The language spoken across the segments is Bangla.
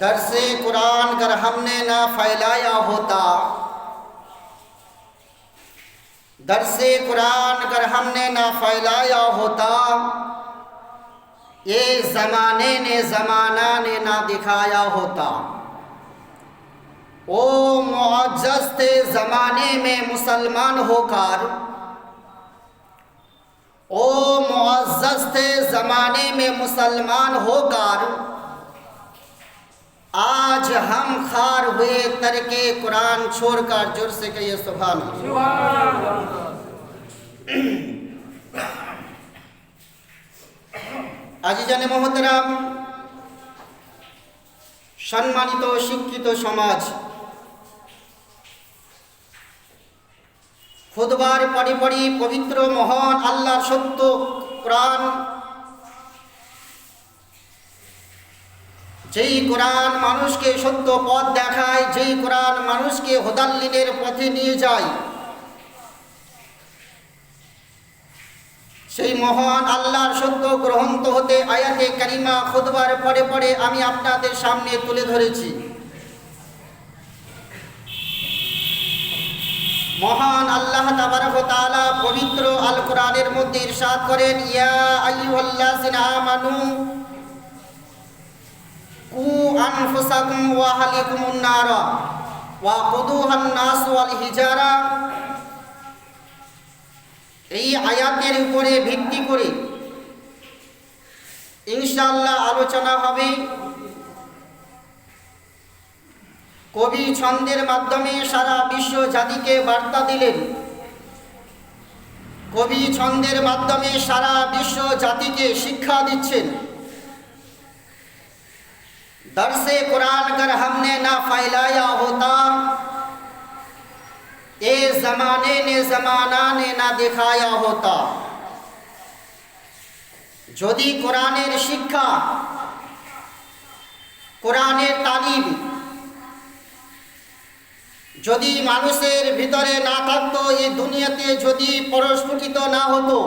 درس قرآن کر ہم نے نہ پھیلایا ہوتا۔ درس قرآن کر ہم نے نہ پھیلایا ہوتا۔ اے زمانے نے زمانہ نے نہ دکھایا ہوتا۔ او معجز زمانے میں مسلمان ہو کر۔ او معزست زمانے میں مسلمان ہو کر۔ आज हम खार हुए तरके कुरान छोड़कर जोर से कहिए सुभान আজি জানে মহতরাম সম্মানিত শিক্ষিত সমাজ খুদবার পরে পরে পবিত্র মহান আল্লাহর সত্য কোরআন যেই কোরআন মানুষকে সত্য পথ দেখায়, যেই কোরআন মানুষকে হোদাল্লিনের পথে নিয়ে যায়, সেই মহান আল্লাহর সত্য গ্রহন্ত হতে আয়াতে কারিমা খুদবার পরে পরে আমি আপনাদের সামনে তুলে ধরেছি। মহান আল্লাহ তাবারক পবিত্র আল কোরআনের মধ্যে ইরশাদ করেন, ইয়া আইয়ুহাল্লাযিনা আমানু কু আনফুসাকুম ওয়া আহলিকুমুন নারা ওয়া কুদুহান নাস হিজারা। এই আয়াতের উপরে ভিত্তি করে ইনশাআল্লাহ আলোচনা হবে। কবি ছন্দের মাধ্যমে সারা বিশ্ব জাতিকে বার্তা দিলেন। কবি ছন্দের মাধ্যমে সারা বিশ্ব জাতিকে শিক্ষা দিচ্ছেন। दरसे कुरान अगर हमने ना फैलाया होता ए जमाने ने जमाना ने না দেখায়া হতা যদি কোরআনের শিক্ষা কোরআনের তালিম যদি মানুষের ভিতরে না থাকতো এই দুনিয়াতে যদি পরস্ফুটিত না হতো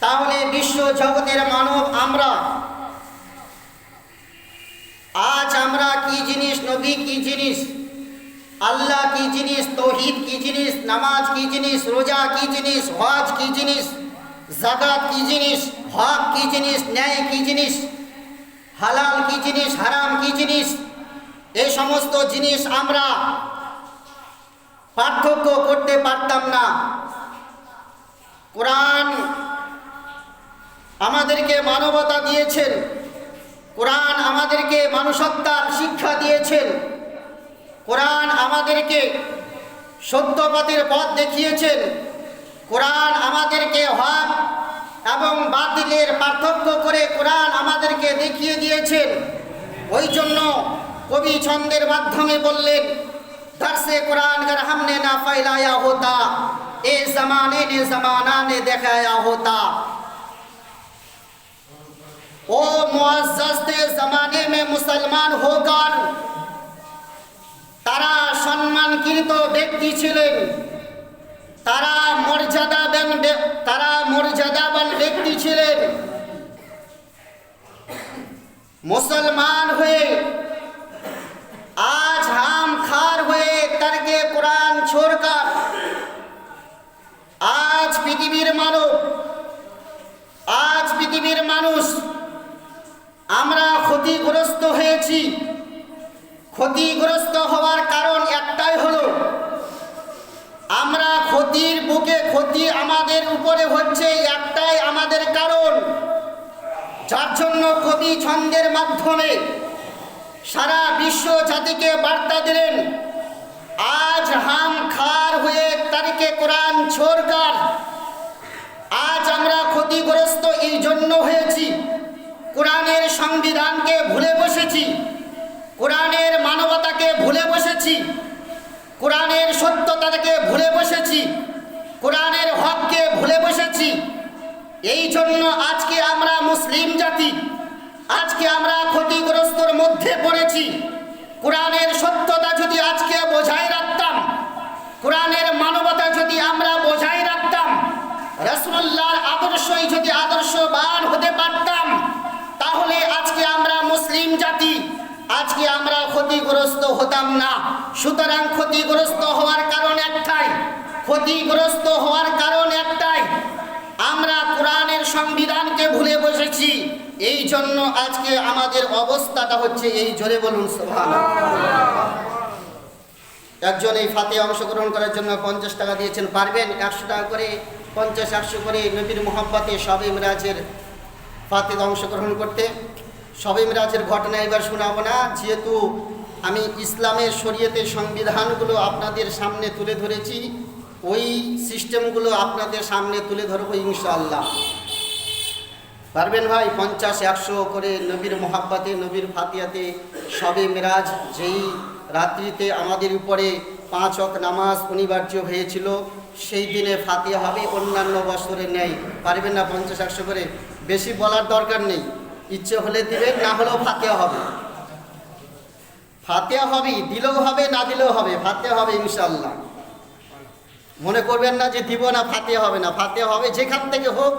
তাহলে বিশ্ব জগতের মানব আমরা আজ আমরা কি জিনিস নবী কি জিনিস আল্লাহ কি জিনিস তৌহিদ কি জিনিস নামাজ কি জিনিস রোজা কি জিনিস হজ কি জিনিস জাকাত কি জিনিস হক কি জিনিস ন্যায় কি জিনিস হালাল কি জিনিস হারাম কি জিনিস এই সমস্ত জিনিস আমরা পার্থক্য করতে পারতাম না কোরআন আমাদেরকে মানবতা দিয়েছেন কোরআন আমাদেরকে মানুষত্বার শিক্ষা দিয়েছেন। কোরআন আমাদেরকে সত্যপাতির পথ দেখিয়েছেন। কোরআন আমাদেরকে হক এবং বাতিলের পার্থক্য করে কোরআন আমাদেরকে দেখিয়ে দিয়েছেন। ওই জন্য কবি ছন্দের মাধ্যমে বললেন, দর্শে কোরআন কর হামনে না ফেলায়া হতা, এ জমানে নে জমানা নে দেখায়া হতা। ओ मुआज़्ज़ते ज़माने में মুসলমান होकर তারা সম্মানকৃত ব্যক্তি ছিলেন তারা মর্যাদাবান তারা মর্যাদাবান ব্যক্তি ছিলেন মুসলমান হয়ে আজ হাম খার হয়ে তর্কে কোরআন ছোড়কার আজ পৃথিবীর মানব আজ পৃথিবীর মানুষ আমরা ক্ষতিগ্রস্ত হয়েছি। ক্ষতিগ্রস্ত হওয়ার কারণ একটাই হলো, আমরা ক্ষতির বুকে ক্ষতি আমাদের উপরে হচ্ছে একটাই আমাদের কারণ। যার জন্য কবি ছন্দের মাধ্যমে সারা বিশ্ব জাতিকে বার্তা দিলেন, আজ হাম খার হয়ে তারিখে কোরআন ছোড়কার আজ আমরা ক্ষতিগ্রস্ত এই জন্য হয়েছি। কোরআনের সংবিধানকে ভুলে বসেছি, কোরআনের মানবতাকে ভুলে বসেছি, কোরআনের সত্যতাকে ভুলে বসেছি, কোরআনের হককে ভুলে বসেছি। এই জন্য আজকে আমরা মুসলিম জাতি, আজকে আমরা ক্ষতিগ্রস্তর মধ্যে পড়েছি। কোরআনের সত্যতা যদি আজকে বোঝাই রাখতাম, কোরআনের মানবতা যদি আমরা বোঝাই রাখতাম রসুল্লাহর আদর্শই যদি আদর্শবান হতে পারতাম তাহলে আজকে আমরা মুসলিম জাতি, আজকে আমরা ক্ষতিগ্রস্ত হতাম না। সুতরাং ক্ষতিগ্রস্ত হওয়ার কারণ একটাই, ক্ষতিগ্রস্ত হওয়ার কারণ একটাই, আমরা কোরআনের সংবিধানকে ভুলে বসেছি। এই জন্য আজকে আমাদের অবস্থাটা হচ্ছে এই, জোরে বলুন একজন এই ফাতে অংশগ্রহণ করার জন্য পঞ্চাশ টাকা দিয়েছেন, পারবেন? একশো টাকা করে, পঞ্চাশ, একশো করে নবীর মোহাম্মতে সবে মিরাজের ফাতে অংশগ্রহণ করতে। সবে মিরাজের ঘটনা এবার শোনাবো না। যেহেতু আমি ইসলামের শরীয়তের সংবিধানগুলো আপনাদের সামনে তুলে ধরেছি, ওই সিস্টেমগুলো আপনাদের সামনে তুলে ধরবো ইনশাআল্লাহ। পারবেন ভাই? পঞ্চাশ, একশো করে নবীর মোহাব্বাতে, নবীর ফাতিয়াতে সবে মিরাজ, যেই রাত্রিতে আমাদের উপরে পাঁচ অক নামাজ অনিবার্য হয়েছিল, সেই দিনে ফাতিয়া হবে, অন্যান্য বছরে নেই। পারবেন না পঞ্চাশ, একশো করে? বেশি বলার দরকার নেই। ইচ্ছে হলে দিবেন, না হলেও ফাতিয়া হবে। ফাতিয়া হবে, দিলেও হবে, না দিলেও হবে ফাতিয়া হবে ইনশাল্লাহ মনে করবেন না যে দিব না ফাতিয়া হবে না ফাতিয়া হবে, যেখান থেকে হোক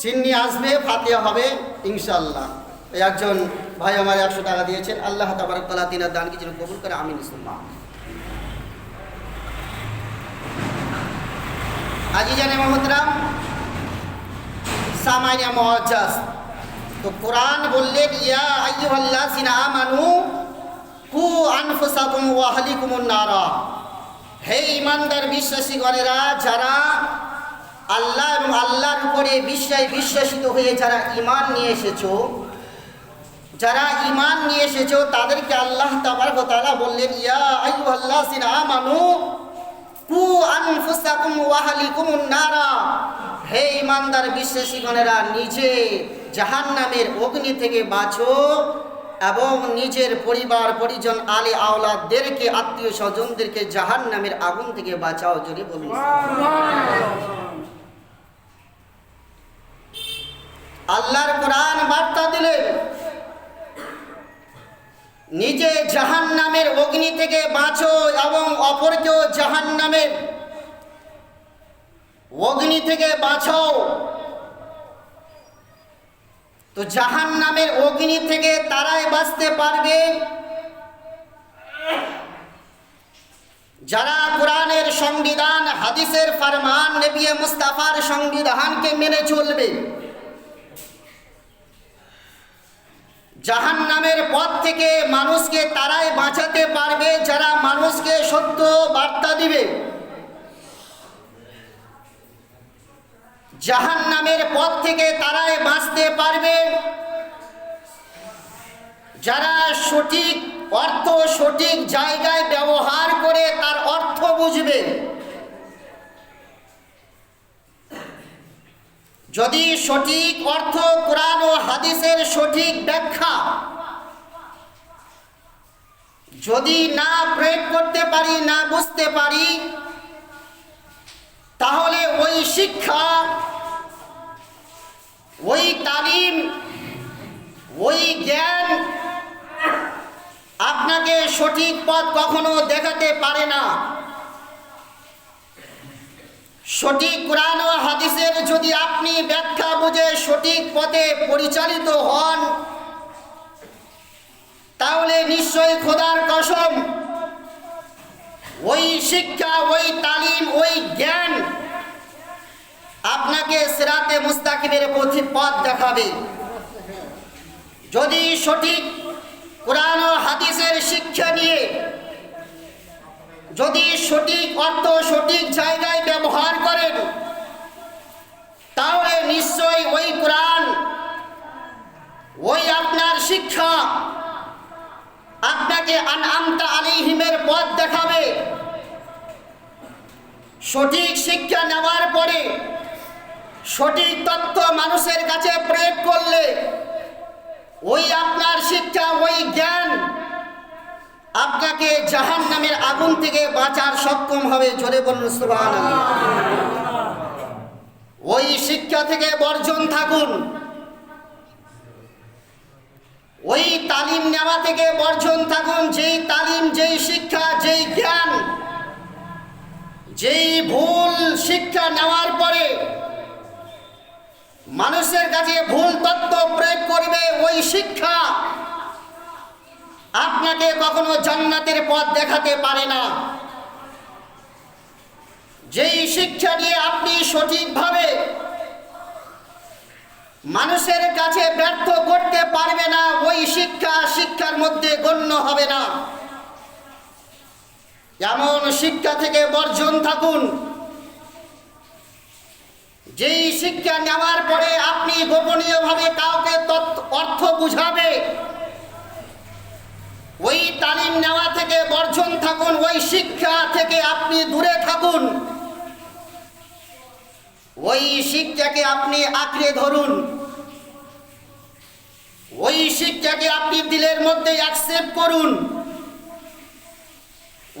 সিন্নি আসবে ফাতিয়া হবে ইনশাল্লাহ একজন ভাই আমার একশো টাকা দিয়েছেন, আল্লাহ তাবারকালা তিনার দান কিছু কবুল করে, আমিন আজি জানে মোহাম্মদরাম সামাইয়া মহাজাস তো কোরআন বললেন, ইয়া আইয়ুহাল্লাহ সিনা আমানু, কু আনফুসাকুম আহলিকুমুন নারা। হে ইমানদার বিশ্বাসী বিশ্বাসীগণেরা, যারা আল্লাহ এবং আল্লাহর উপরে বিশ্বাস বিশ্বাসিত হয়ে যারা ইমান নিয়ে এসেছ, যারা ইমান নিয়ে এসেছ, তাদেরকে আল্লাহ তাবারক তাআলা বললেন, ইয়া আইয়ুহাল্লাহ সিনা আমানু, কু আনফুসাকুম ওয়া আহলিকুমুন নারা। হে ইমানদার বিশ্বাসীগণেরা নিজে জাহান্নামের অগ্নি থেকে বাঁচো এবং নিজের পরিবার, পরিজন, আলে আওলাদদেরকে, আত্মীয় স্বজনদেরকে জাহান্নামের আগুন থেকে বাঁচাও জোরে বলুন আল্লাহর কোরআন বার্তা দিলেন নিজে জাহান নামের অগ্নি থেকে বাঁচো এবং অপরকেও জাহান নামের অগ্নি থেকে বাঁচাও। তো জাহান নামের অগ্নি থেকে তারাই বাঁচতে পারবে। যারা কোরআনের সংবিধান, হাদিসের ফরমান নবিয়ে মুস্তাফার সংবিধানকে মেনে চলবে জাহান নামের পথ থেকে মানুষকে তারাই বাঁচাতে পারবে, যারা মানুষকে সত্য বার্তা দিবে। জাহান নামের পথ থেকে তারাই বাঁচতে পারবে। যারা সঠিক অর্থ, সঠিক জায়গায় ব্যবহার করে তার অর্থ বুঝবে। যদি সঠিক অর্থ কোরআন ও হাদিসের সঠিক ব্যাখ্যা, যদি না প্রয়োগ করতে পারি, না বুঝতে পারি তাহলে ওই শিক্ষা, ওই তালিম, ওই জ্ঞান আপনাকে সঠিক পথ কখনো দেখাতে পারে না। সঠিক কোরআন ও হাদিসের যদি আপনি ব্যাখ্যা বুঝে সঠিক পথে পরিচালিত হন, তাহলে নিশ্চয়ই খোদার কসম ওই শিক্ষা, ওই তালিম, ওই জ্ঞান আপনাকে সেরাতে মুস্তাকিমের পথি দেখাবে। যদি সঠিক কোরআন ও হাদিসের শিক্ষা নিয়ে, যদি সঠিক অর্থ সঠিক জায়গায় ব্যবহার করেন, তাহলে নিশ্চয়ই ওই কোরআন, ওই আপনার শিক্ষা আপনাকে আনআমতা আলিহিমের পথ দেখাবে। সঠিক শিক্ষা নেওয়ার পরে সঠিক তথ্য মানুষের কাছে প্রয়োগ করলে ওই আপনার শিক্ষা, ওই জ্ঞান আপনাকে জাহান নামের আগুন থেকে বাঁচার সক্ষম হবে। জোরে বলুন সুবহান ওই শিক্ষা থেকে বর্জন থাকুন। ওই তালিম নেওয়া থেকে বর্জন থাকুন, যেই তালিম, যেই শিক্ষা, যেই জ্ঞান, যেই ভুল শিক্ষা নেওয়ার পরে মানুষের কাছে ভুল তত্ত্ব প্রয়োগ করবে, ওই শিক্ষা আপনাকে কখনো জান্নাতের পথ দেখাতে পারে না। যেই শিক্ষা নিয়ে আপনি সঠিকভাবে মানুষের কাছে ব্যর্থ করতে পারবে না, ওই শিক্ষা শিক্ষার মধ্যে গণ্য হবে না। এমন শিক্ষা থেকে বর্জন থাকুন। যেই শিক্ষা নেওয়ার পরে আপনি গোপনীয়ভাবে কাউকে অর্থ বুঝাবে, ওই তালিম নেওয়া থেকে বর্জন থাকুন, ওই শিক্ষা থেকে আপনি দূরে থাকুন। ওই শিক্ষাকে আপনি আঁকড়ে ধরুন। ওই শিক্ষাকে আপনি দিলের মধ্যে অ্যাকসেপ্ট করুন।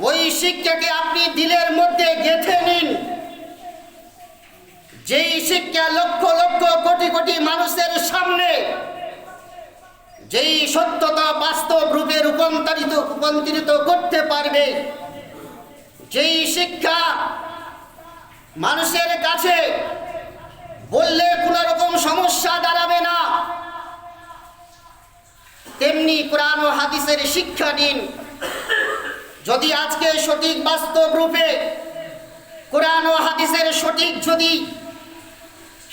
ওই শিক্ষাকে আপনি দিলের মধ্যে গেঁথে নিন। যেই শিক্ষা লক্ষ লক্ষ কোটি কোটি মানুষের সামনে, যেই সত্যতা বাস্তব রূপে রূপান্তরিত রূপান্তরিত করতে পারবে, যেই শিক্ষা মানুষের কাছে বললে কোনো রকম সমস্যা দাঁড়াবে না। তেমনি কোরআন ও হাদিসের শিক্ষা নিন যদি আজকে সঠিক বাস্তব রূপে কোরআন ও হাদিসের সঠিক যদি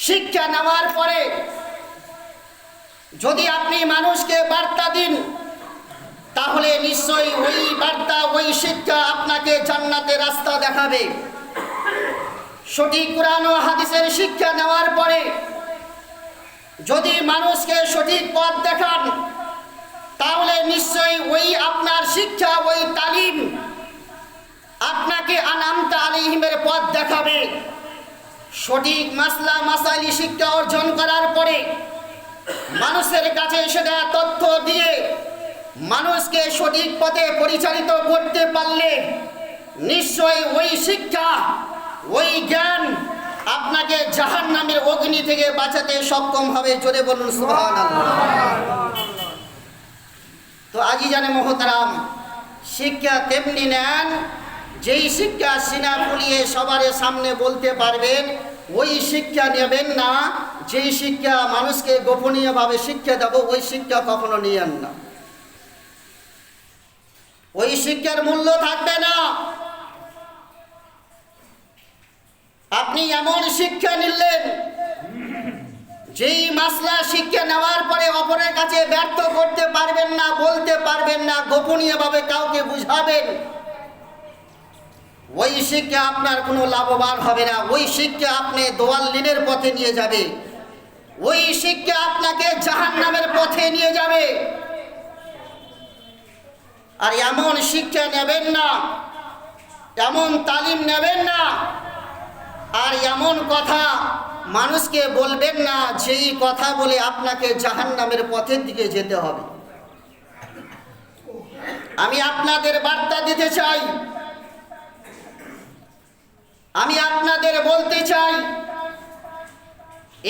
শিক্ষা নেওয়ার পরে যদি আপনি মানুষকে বার্তা দিন, তাহলে নিশ্চয়ই ওই বার্তা, ওই শিক্ষা আপনাকে জান্নাতের রাস্তা দেখাবে। সঠিক কোরআন ও হাদিসের শিক্ষা নেওয়ার পরে যদি মানুষকে সঠিক পথ দেখান, তাহলে নিশ্চয়ই ওই আপনার শিক্ষা, ওই তালিম আপনাকে আনামতা আলিহিমের পথ দেখাবে। সঠিক মাসলা, মাসাইলি শিক্ষা অর্জন করার পরে মানুষের কাছে সেটা তথ্য দিয়ে মানুষকে সঠিক পথে পরিচালিত করতে পারলে নিশ্চয়ই ওই শিক্ষা ওই জ্ঞান আপনাকে জাহান নামের অগ্নি থেকে বাঁচাতে সক্ষম হবে। জোরে বলুন তো আজি জানে মহতারাম, শিক্ষা তেমনি নেন, যেই শিক্ষা সিনা ফুলিয়ে সবার সামনে বলতে পারবেন, ওই শিক্ষা নেবেন না। যেই শিক্ষা মানুষকে গোপনীয়ভাবে শিক্ষা দেবো, ওই শিক্ষা কখনো নিয়েন না। ওই শিক্ষার মূল্য থাকবে না। আপনি এমন শিক্ষা নিলেন, যেই মাসলা শিক্ষা নেওয়ার পরে অপরের কাছে ব্যর্থ করতে পারবেন না, বলতে পারবেন না, গোপনীয়ভাবে কাউকে বুঝাবেন, ওই শিক্ষা আপনার কোনো লাভবান হবে না। ওই শিক্ষা আপনি দোয়াল লিনের পথে নিয়ে যাবে। ওই শিক্ষা আপনাকে জাহান নামের পথে নিয়ে যাবে। আর এমন শিক্ষা নেবেন না, এমন তালিম নেবেন না আর এমন কথা মানুষকে বলবেন না, যেই কথা বলে আপনাকে জাহান নামের পথের দিকে যেতে হবে। আমি আপনাদের বার্তা দিতে চাই। আমি আপনাদের বলতে চাই,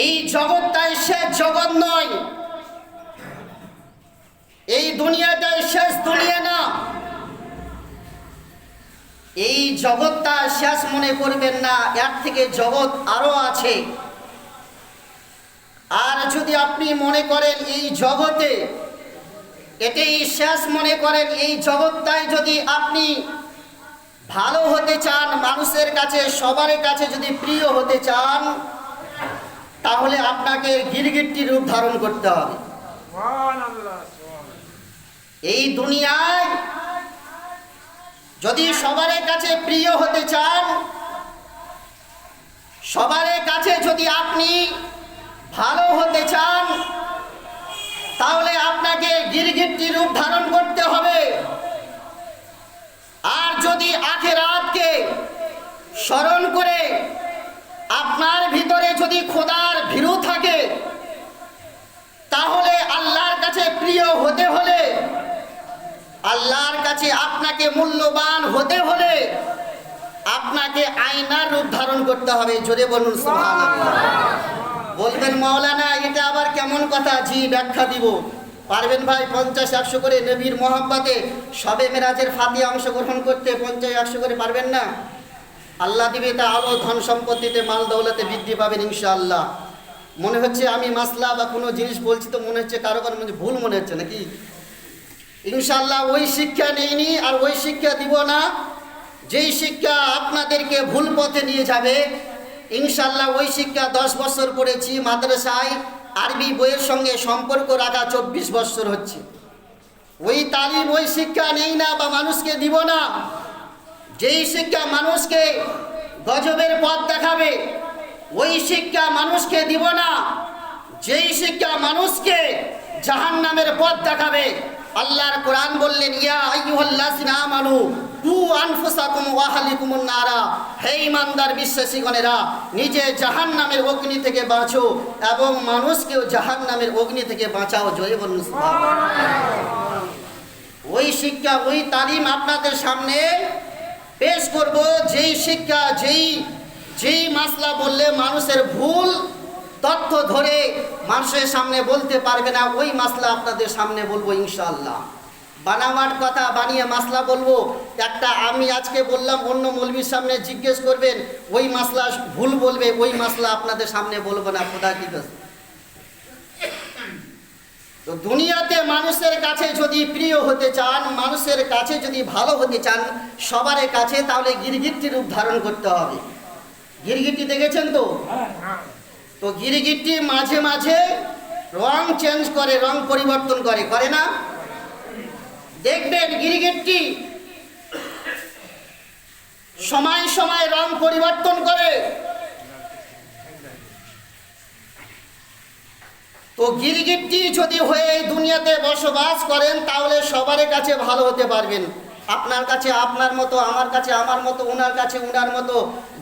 এই জগৎটাই শেষ জগৎ নয়। এই দুনিয়াটাই শেষ দুনিয়া না। এই জগৎটা শেষ মনে করবেন না এর থেকে জগৎ আরও আছে। আর যদি আপনি মনে করেন এই জগতে এটাই শেষ মনে করেন এই জগৎটাই যদি আপনি ভালো হতে চান মানুষের কাছে সবার কাছে যদি প্রিয় হতে চান তাহলে আপনাকে গিরগিট্টি রূপ ধারণ করতে হবে। এই দুনিয়ায় যদি সবার কাছে প্রিয় হতে চান সবার কাছে যদি আপনি ভালো হতে চান, তাহলে আপনাকে গিরগিট্টি রূপ ধারণ করতে হবে। আর যদি আখেরাতকে স্মরণ করে আপনার ভিতরে যদি খোদার ভীরু থাকে, তাহলে আল্লাহর কাছে প্রিয় হতে হলে আল্লাহর কাছে আপনাকে মূল্যবান হতে হলে আপনাকে আয়নার রূপ ধারণ করতে হবে, জোরে বলুন বলবেন, মাওলানা, এটা আবার কেমন কথা? জি, ব্যাখ্যা দিব। পারবেন ভাই, পঞ্চাশ, একশো করে নবীর মোহাম্মতে সবে মেরাজের ফাঁদি অংশগ্রহণ করতে পঞ্চাশ, একশো করে পারবেন না? আল্লাহ দিবে তা আলো, ধন সম্পত্তিতে মাল দৌলতে বৃদ্ধি পাবেন ইনশাআল্লাহ। মনে হচ্ছে আমি মাসলা বা কোনো জিনিস বলছি তো মনে হচ্ছে কারও কারও ভুল মনে হচ্ছে নাকি? ইনশাল্লাহ ওই শিক্ষা নেইনি আর ওই শিক্ষা দিব না। যেই শিক্ষা আপনাদেরকে ভুল পথে নিয়ে যাবে ইনশাল্লাহ ওই শিক্ষা দশ বছর পড়েছি মাদ্রাসায়, আরবি বইয়ের সঙ্গে সম্পর্ক রাখা চব্বিশ বছর হচ্ছে। ওই তালিম, ওই শিক্ষা নেই না বা মানুষকে দিব না। যেই শিক্ষা মানুষকে গজবের পথ দেখাবে, ওই শিক্ষা মানুষকে দিব না। যেই শিক্ষা মানুষকে জাহান নামের পথ দেখাবে আল্লাহর কোরআন বললেন, ইয়া আইয়ুহাল্লাযিনা আমানু, কু আনফুসাকুম ওয়া আহলিকুমুন নারা। হে ইমানদার বিশ্বাসীগণেরা, নিজে জাহান নামের অগ্নি থেকে বাঁচো এবং মানুষকেও জাহান নামের অগ্নি থেকে বাঁচাও জয় বলুন ওই শিক্ষা, ওই তালিম আপনাদের সামনে পেশ করব, যেই শিক্ষা, যেই যেই মাসলা বললে মানুষের ভুল তথ্য ধরে মানুষের সামনে বলতে পারবে না, ওই মাসলা আপনাদের সামনে বলব ইনশাল্লাহ বানাওয়াট কথা বানিয়ে মাসলা বলব। একটা আমি আজকে বললাম, অন্য মৌলবীর সামনে জিজ্ঞেস করবেন, ওই মাসলা ভুল বলবে, ওই মাসলা আপনাদের সামনে বলব না, খোদা কি তো দুনিয়াতে মানুষের কাছে যদি প্রিয় হতে চান, মানুষের কাছে যদি ভালো হতে চান সবার কাছে তাহলে গিরগিট্টি রূপ ধারণ করতে হবে। গিরগিট্টি দেখেছেন তো? তো গিরগিট্টি মাঝে মাঝে রং চেঞ্জ করে, রং পরিবর্তন করে করে না? দেখবেন গিরগিট্টি সময় সময় রং পরিবর্তন করে। তো গিরগিট্টি যদি হয়ে দুনিয়াতে বসবাস করেন, তাহলে সবার কাছে ভালো হতে পারবেন। আপনার কাছে আপনার মতো, আমার কাছে আমার মতো ওনার কাছে ওনার মতো।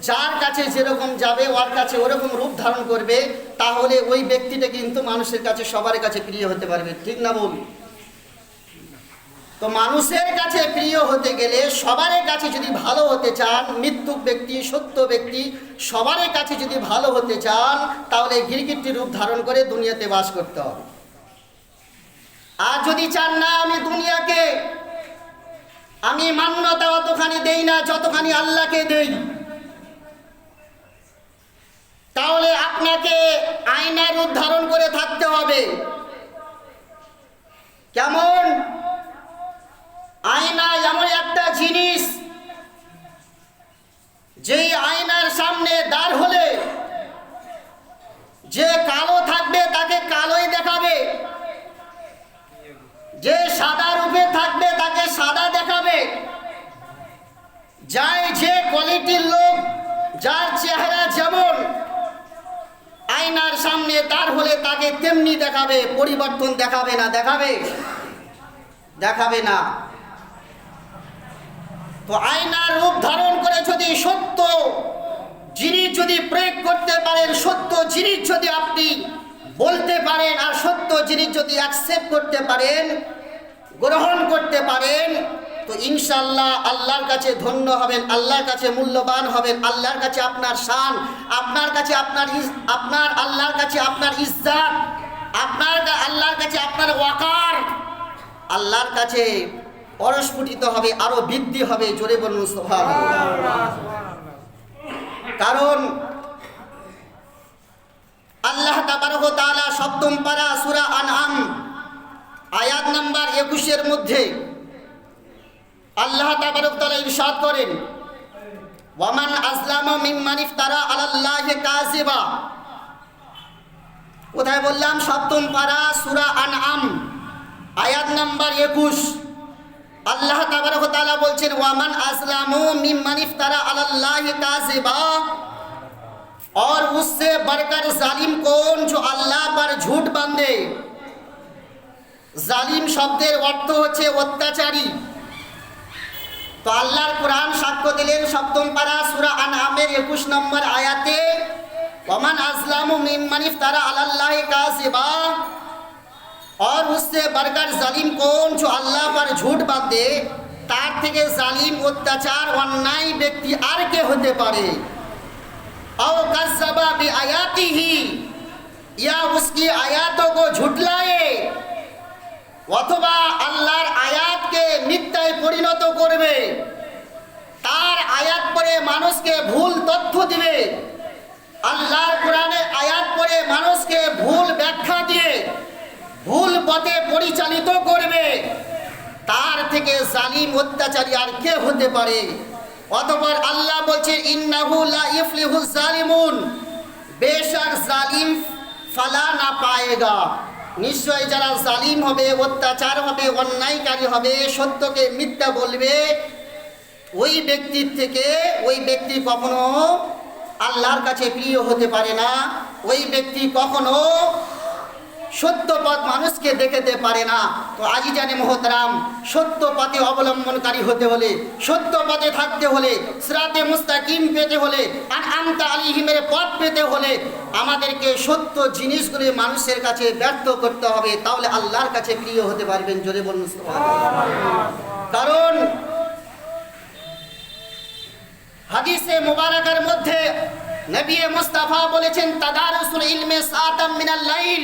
যার কাছে যেরকম যাবে, ওর কাছে ওরকম রূপ ধারণ করবে, তাহলে ওই ব্যক্তিটা কিন্তু মানুষের কাছে সবার কাছে প্রিয় হতে পারবে। ঠিক না বল তো মানুষের কাছে প্রিয় হতে গেলে সবার কাছে যদি ভালো হতে চান মৃত্যুক ব্যক্তি, সত্য ব্যক্তি সবার কাছে যদি ভালো হতে চান, তাহলে গিরগিট্টি রূপ ধারণ করে দুনিয়াতে বাস করতে হবে। আর যদি চান না আমি দুনিয়াকে আমি মান্যতা অতখানি দেই না, যতখানি আল্লাহকে দেই। তাহলে আপনাকে আয়নার উদ্ধারণ করে থাকতে হবে। কেমন? আয়না এমন একটা জিনিস, যেই আয়নার সামনে দাঁড় হলে যে কালো থাকবে তাকে কালোই দেখাবে। যে সাদা রূপে থাকবে, তাকে সাদা দেখাবে। যাই যে কোয়ালিটির লোক, যার চেহারা যেমন, আয়নার সামনে তার হলে তাকে তেমনি দেখাবে, পরিবর্তন দেখাবে না, দেখাবে? দেখাবে না। তো আয়নার রূপ ধারণ করে যদি সত্য জিনিস যদি প্রয়োগ করতে পারেন, সত্য জিনিস যদি আপনি বলতে পারেন আর সত্য জিনিস যদি অ্যাকসেপ্ট করতে পারেন, গ্রহণ করতে পারেন, তো ইনশাল্লাহ আল্লাহর কাছে ধন্য হবেন, আল্লাহর কাছে মূল্যবান হবেন, আল্লাহর কাছে আপনার শান, আপনার কাছে আপনার আপনার, আল্লাহর কাছে আপনার ইজ্জাত, আপনার আল্লাহর কাছে আপনার ওয়াকার, আল্লাহর কাছে পরস্ফুটিত হবে, আরও বৃদ্ধি হবে, জোরে বলুন সুবহানাল্লাহ। কারণ আল্লাহ তাবারক ওয়া তাআলা সপ্তম পারা সূরা আনআম, আয়াত নাম্বার একুশের মধ্যে আল্লাহ তাবারক তাআলা ইরশাদ করেন, ওয়ামান আজলামা মিম্মান ইফতারা আলাল্লাহি কাযিবা। কোথায় বললাম? সপ্তম পারা সূরা আনআম, আয়াত নাম্বার একুশ। আল্লাহ তাবারক তাআলা বলছেন, ওয়ামান আসলামু মিম্মান ইফতারা আলাল্লাহি কাযিবা। और उससे बढ़कर जालिम कौन जो আল্লাহ पर झूठ বাঁধে জালিম শব্দের অর্থ হচ্ছে অত্যাচারী তো আল্লাহর কোরআন সাক্ষ্য দিলেন সপ্তম পারা সূরা আনআমের 21 নম্বর আয়াতে ওমান আসলামু মিম্মান ইফতারা আলাল্লাহি কাযিবা और उससे बढ़कर जालिम कौन जो আল্লাহ पर झूठ বাঁধে তার থেকে জালিম অত্যাচার অন্যায় ব্যক্তি আর কে হতে পারে और कज़्ज़बा बिआयातिही या उसकी आयातों को झुटलाए অথবা আল্লাহর আয়াতকে মিথ্যায় পরিণত করবে তার আয়াত পড়ে মানুষকে ভুল তথ্য দিবে আল্লাহর কোরআনে আয়াত পড়ে মানুষকে ভুল ব্যাখ্যা দিয়ে ভুল পথে পরিচালিত করবে তার থেকে জালিম অত্যাচারী আর কে হতে পারে অতপর আল্লাহ বলছে ইন্নাহু লা ইফলিহু বেশক জালিম ফালা না পায়েগা। নিশ্চয় যারা জালিম হবে, অত্যাচার হবে, অন্যায়কারী হবে, সত্যকে মিথ্যা বলবে, ওই ব্যক্তির থেকে, ওই ব্যক্তি কখনো আল্লাহর কাছে প্রিয় হতে পারে না। ওই ব্যক্তি কখনো সত্য পথ মানুষকে দেখাতে পারে না। তো আজি জানে মহতরাম সত্য পথে অবলম্বনকারী হতে হলে সত্য পথে থাকতে হলে, সিরাতে মুস্তাকিম পেতে হলে, আর আমতা আলিহিমের পথ পেতে হলে, আমাদেরকে সত্য জিনিসগুলি মানুষের কাছে ব্যর্থ করতে হবে, তাহলে আল্লাহর কাছে প্রিয় হতে পারবেন, জোরে বলুন কারণ, হাদিসে মুবারাকার মধ্যে নবী মুস্তাফা বলেছেন, তাদারুসুল ইলমে সাতাম মিনাল লাইল।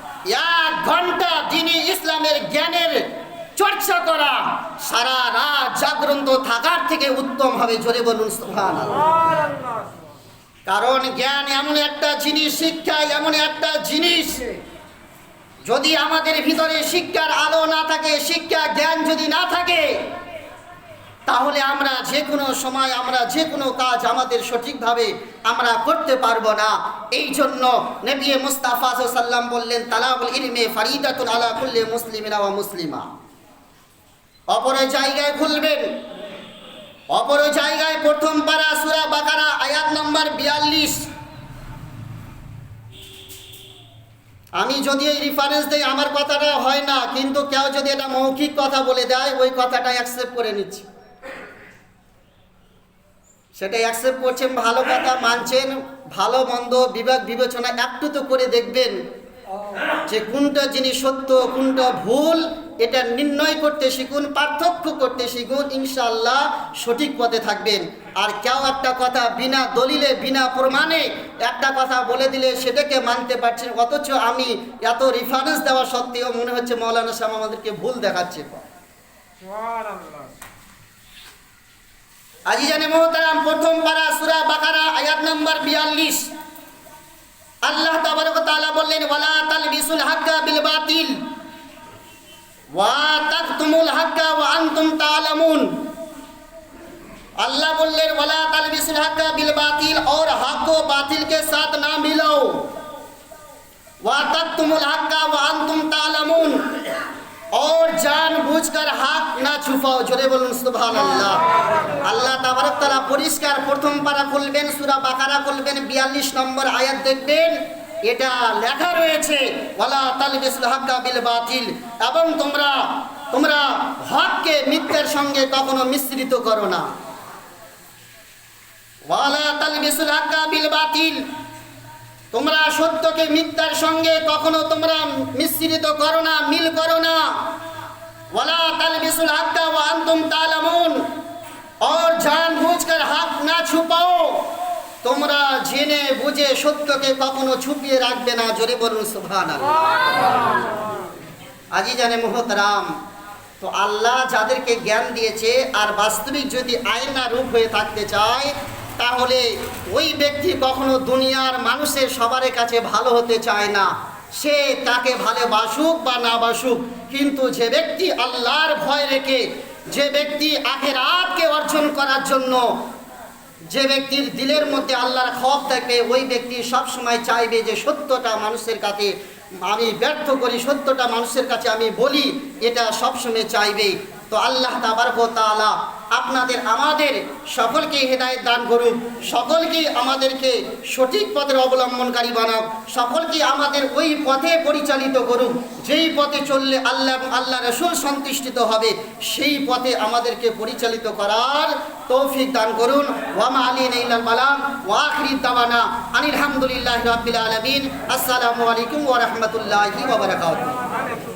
এক ঘণ্টা দিনী ইসলামের জ্ঞানের চর্চা করা সারা রাত জাগ্রন্ত থাকার থেকে উত্তম হবে, জোরে বলুন কারণ জ্ঞান এমন একটা জিনিস, শিক্ষা এমন একটা জিনিস, যদি আমাদের ভিতরে শিক্ষার আলো না থাকে, শিক্ষা জ্ঞান যদি না থাকে তাহলে আমরা যে কোনো সময়, আমরা যে কোনো কাজ আমাদের সঠিকভাবে আমরা করতে পারব না। এই জন্য নবী মুস্তাফা সাল্লাম বললেন তালাবুল ইলমে ফারিদাতুন আলা কুল্লি মুসলিমিনা ওয়া মুসলিমা। অপর জায়গায় খুলবেন। অপর জায়গায় প্রথম পারা সুরা বাকারা, আয়াত নম্বর বিয়াল্লিশ। আমি যদি এই রিফারেন্স দেই, আমার কথাটা হয় না, কিন্তু কেউ যদি এটা মৌখিক কথা বলে দেয়, ওই কথাটা অ্যাকসেপ্ট করে নিচ্ছি। সেটা অ্যাকসেপ্ট করছেন, ভালো কথা মানছেন, ভালো, মন্দ, বিবেক, বিবেচনা একটু তো করে দেখবেন যে কোনটা জিনিস সত্য, কোনটা ভুল, এটা নির্ণয় করতে শিখুন, পার্থক্য করতে শিখুন ইনশাল্লাহ সঠিক পথে থাকবেন। আর কেউ একটা কথা বিনা দলিলে, বিনা প্রমাণে একটা কথা বলে দিলে সেটাকে মানতে পারছেন, অথচ আমি এত রিফারেন্স দেওয়া সত্ত্বেও মনে হচ্ছে মৌলানা সাহেব আমাদেরকে ভুল দেখাচ্ছে। আজিজানে মোহতারাম, প্রথম পারা সুরা বাকারা, আয়াত নম্বর বিয়াল্লিশ। আল্লাহ তাবারক তাআলা বললেন, ওয়ালা তালবিসুল হাক্কা বিল বাতিল। ওয়া তাকতুমুল হাক্কা ওয়া আনতুম তাআলামুন। আল্লাহ বললেন, ওয়ালা তালবিসুল হাক্কা বিল বাতিল আর হক ও বাতিল কে সাথ না মিলাও। ওয়া और जानबूझकर হক না ছুপাও জোরে বলুন সুবহানাল্লাহ আল্লাহ তাবারক তাআলা পরিষ্কার প্রথম পারা খুলবেন সূরা বাকারা খুলবেন 42 নম্বর আয়াত দেখবেন এটা লেখা রয়েছে ওয়ালা তালবিসুল হাক্কা বিল বাতিল এবং তোমরা তোমরা হককে মিথ্যার সঙ্গে কখনো মিশ্রিত করো না ওয়ালা তালবিসুল হাক্কা বিল বাতিল তোমরা সত্যকে মিথ্যার সঙ্গে কখনো তোমরা মিশ্রিত করো না মিল করো না ওয়ালা তালবিসুল হাক্কা ওয়া আনতুম তালামুন और जानबूझकर हक না ছুপাও তোমরা জেনে বুঝে সত্যকে কখনো ছুপিয়ে রাখবে না জোরে বলুন সুবহানাল্লাহ আজি জানে মোহতরাম তো আল্লাহ যাদেরকে জ্ঞান দিয়েছে আর বাস্তবিক যদি আয়না রূপ হয়ে থাকতে চায় তাহলে ওই ব্যক্তি কখনো দুনিয়ার মানুষের সবার কাছে ভালো হতে চায় না। সে তাকে ভালোবাসুক বা না বাসুক, কিন্তু যে ব্যক্তি আল্লাহর ভয় রেখে, যে ব্যক্তি আখেরাতকে অর্জন করার জন্য, যে ব্যক্তির দিলের মধ্যে আল্লাহর খব থাকবে ওই ব্যক্তি সব সময় চাইবে যে সত্যটা মানুষের কাছে আমি ব্যর্থ করি, সত্যটা মানুষের কাছে আমি বলি, এটা সবসময় চাইবে তো আল্লাহ তাবারক তাআলা আপনাদের, আমাদের সকলকে হেদায়েত দান করুন সকলকে আমাদেরকে সঠিক পথের অবলম্বনকারী বানাক। সকলকে আমাদের ওই পথে পরিচালিত করুন যেই পথে চললে আল্লাহ আল্লাহ রসুল সন্তুষ্টিত হবে, সেই পথে আমাদেরকে পরিচালিত করার তৌফিক দান করুন। ওয়ামা আলী নাইলাল বালাম ওয়াখির দাওয়ানা। আনিল হামদুলিল্লাহ রাব্বিল আলামিন। আসসালামু আলাইকুম ওয়া রাহমাতুল্লাহি ওয়া বারাকাতুহু।